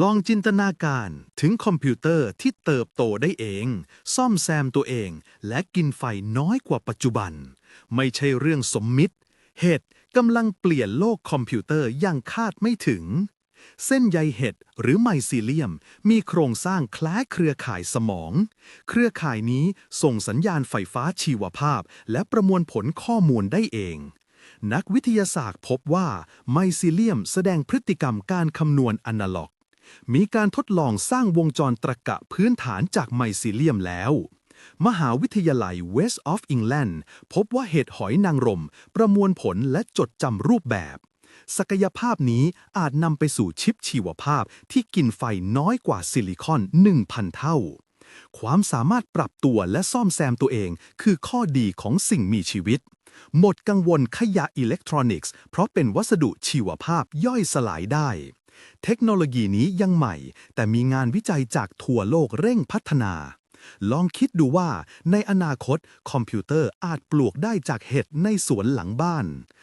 ลองจินตนาการถึงคอมพิวเตอร์ที่เติบโตได้เอง ซ่อมแซมตัวเอง และกินไฟน้อยกว่าปัจจุบัน ไม่ใช่เรื่องสมมิติเห็ดกำลังเปลี่ยนโลกคอมพิวเตอร์อย่างคาดไม่ถึง เส้นใยเห็ดหรือไมซีเลียม มีโครงสร้างคล้ายเครือข่ายสมอง เครือข่ายนี้ส่งสัญญาณไฟฟ้าชีวภาพ และประมวลผลข้อมูลได้เองนักวิทยาศาสตร์พบว่าไมซีเลียมแสดงพฤติกรรมการคำนวณอนาล็อก มีการทดลองสร้างวงจรตรกะพื้นฐานจากไมซีเลียมแล้ว มหาวิทยาลัย West of England พบว่าเห็ดหอยนางรม ประมวลผลและจดจำรูปแบบ ศักยภาพนี้อาจนำไปสู่ชิปชีวภาพที่กินไฟน้อยกว่าซิลิคอน 1,000 เท่า ความสามารถปรับตัวและซ่อมแซมตัวเองคือข้อดีของสิ่งมีชีวิต หมดกังวลขยะอิเล็กทรอนิกส์ เพราะเป็นวัสดุชีวภาพย่อยสลายได้ เทคโนโลยีนี้ยังใหม่ แต่มีงานวิจัยจากทั่วโลกเร่งพัฒนา ลองคิดดูว่าในอนาคตคอมพิวเตอร์อาจปลูกได้จากเห็ดในสวนหลังบ้าน